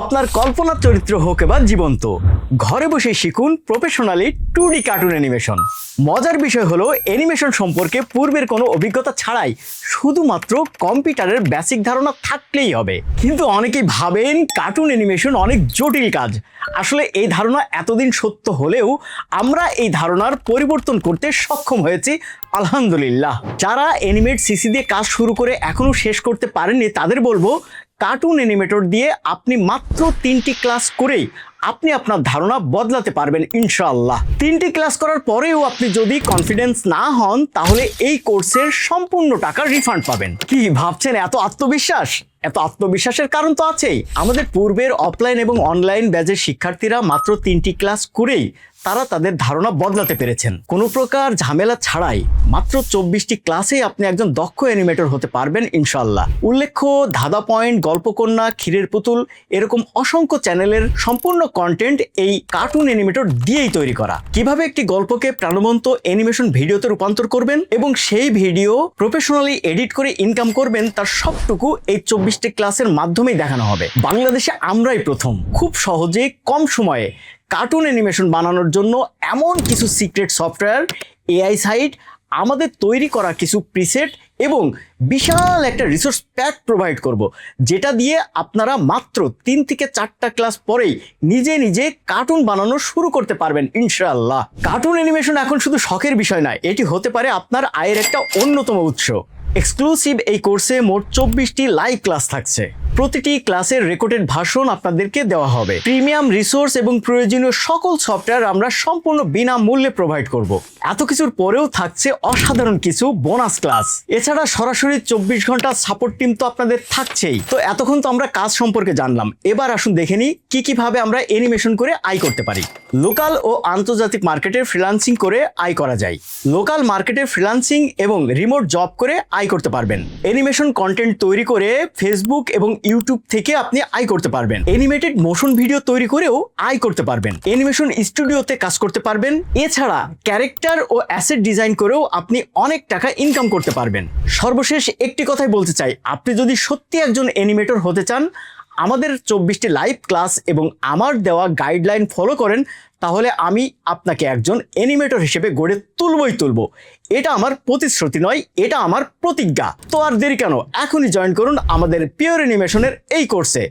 আপনার কল্পনার চরিত্র হোক এবার জীবন্ত। ঘরে বসে শিখুন professionally two D cartoon animation মজার বিষয় হলো অ্যানিমেশন সম্পর্কে পূর্বের কোনো অভিজ্ঞতা ছাড়াই শুধুমাত্র কম্পিউটারের বেসিক ধারণা থাকলেই হবে। কিন্তু অনেকেই ভাবেন কার্টুন অ্যানিমেশন অনেক জটিল কাজ। আসলে এই ধারণা এতদিন সত্য হলেও আমরা এই ধারণার পরিবর্তন করতে সক্ষম হয়েছি, আলহামদুলিল্লাহ। যারা অ্যানিমেট সিসি দিয়ে কাজ শুরু করে এখনও শেষ করতে পারেননি, তাদের বলব কার্টুন অ্যানিমেটর দিয়ে আপনি মাত্র তিনটি ক্লাস করেই আপনি আপনার ধারণা বদলাতে পারবেন, ইনশাআল্লাহ। তিনটি ক্লাস করার পরেও আপনি যদি কনফিডেন্স না হন, তাহলে এই কোর্সের সম্পূর্ণ টাকা রিফান্ড পাবেন। কি ভাবছেন? এত আত্মবিশ্বাস? এত আত্মবিশ্বাসের কারণ তো আছেই। আমাদের পূর্বের অফলাইন এবং অনলাইন ব্যাচের শিক্ষার্থীরা মাত্র তিনটি ক্লাস করেই তারা তাদের ধারণা বদলাতে পেরেছেন। কোনো প্রকার ঝামেলা ছাড়াই মাত্র চব্বিশটি ক্লাসেই আপনি একজন দক্ষ অ্যানিমেটর হতে পারবেন ইনশাল্লাহ উল্লেখ্য, ধাঁধা পয়েন্ট গল্পকন্যা, ক্ষীরের পুতুল, এরকম অসংখ্য চ্যানেলের সম্পূর্ণ কন্টেন্ট এই কার্টুন অ্যানিমেটর দিয়েই তৈরি করা। কীভাবে একটি গল্পকে প্রাণবন্ত অ্যানিমেশন ভিডিওতে রূপান্তর করবেন এবং সেই ভিডিও প্রফেশনালি এডিট করে ইনকাম করবেন তার সবটুকু এই চব্বিশটি ক্লাসের মাধ্যমেই দেখানো হবে। বাংলাদেশে আমরাই প্রথম। খুব সহজে কম সময়ে কার্টুন অ্যানিমেশন বানানোর জন্য এমন কিছু সিক্রেট সফটওয়্যার এআই সাইট আমাদের তৈরি করা কিছু প্রিসেট এবং বিশাল একটা রিসোর্স প্যাক প্রোভাইড করব, যেটা দিয়ে আপনারা মাত্র তিন থেকে চারটা ক্লাস পরেই নিজে নিজে কার্টুন বানানো শুরু করতে পারবেন, ইনশাআল্লাহ। কার্টুন অ্যানিমেশন এখন শুধু শখের বিষয় নয়, এটি হতে পারে আপনার আয়ের একটা অন্যতম উৎস। এক্সক্লুসিভ এই কোর্সে মোট চব্বিশটি লাইভ ক্লাস থাকছে। প্রতিটি ক্লাসের রেকর্ডেড ভাষণ আপনাদেরকে দেওয়া হবে। প্রিমিয়াম রিসোর্স এবং প্রয়োজনীয় সকল সফটওয়্যার আমরা সম্পূর্ণ বিনামূল্যে প্রোভাইড করব। এত কিছুর পরেও থাকছে অসাধারণ কিছু বোনাস ক্লাস। এছাড়া সরাসরি চব্বিশ ঘণ্টা সাপোর্ট টিম তো আপনাদের থাকছেই। তো এতক্ষণ তো আমরা কাজ সম্পর্কে জানলাম। এবার আসুন দেখে নিই কি কীভাবে আমরা অ্যানিমেশন করে আয় করতে পারি। লোকাল ও আন্তর্জাতিক মার্কেটে ফ্রিলান্সিং করে আয় করা যায়। লোকাল মার্কেটে ফ্রিলান্সিং এবং রিমোট জব করে আয় করতে পারবেন। অ্যানিমেশন কন্টেন্ট তৈরি করে ফেসবুক এবং ইউটিউব থেকে আপনি আয় করতে পারবেন। অ্যানিমেটেড মোশন ভিডিও তৈরি করেও আয় করতে পারবেন। অ্যানিমেশন স্টুডিওতে কাজ করতে পারবেন। এছাড়া ক্যারেক্টার ও অ্যাসেট ডিজাইন করেও আপনি অনেক টাকা ইনকাম করতে পারবেন। সর্বশেষ একটি কথাই বলতে চাই, আপনি যদি সত্যি একজন অ্যানিমেটর হতে চান, আমাদের চব্বিশটি লাইভ ক্লাস এবং আমার দেওয়া গাইডলাইন ফলো করেন তাহলে আমি আপনাকে একজন অ্যানিমেটর হিসেবে গড়ে তুলবই তুলব। এটা আমার প্রতিশ্রুতি নয়, এটা আমার প্রতিজ্ঞা। তো আর দেরি কেন? এখনই জয়েন করুন আমাদের পিওর অ্যানিমেশনের এই কোর্সে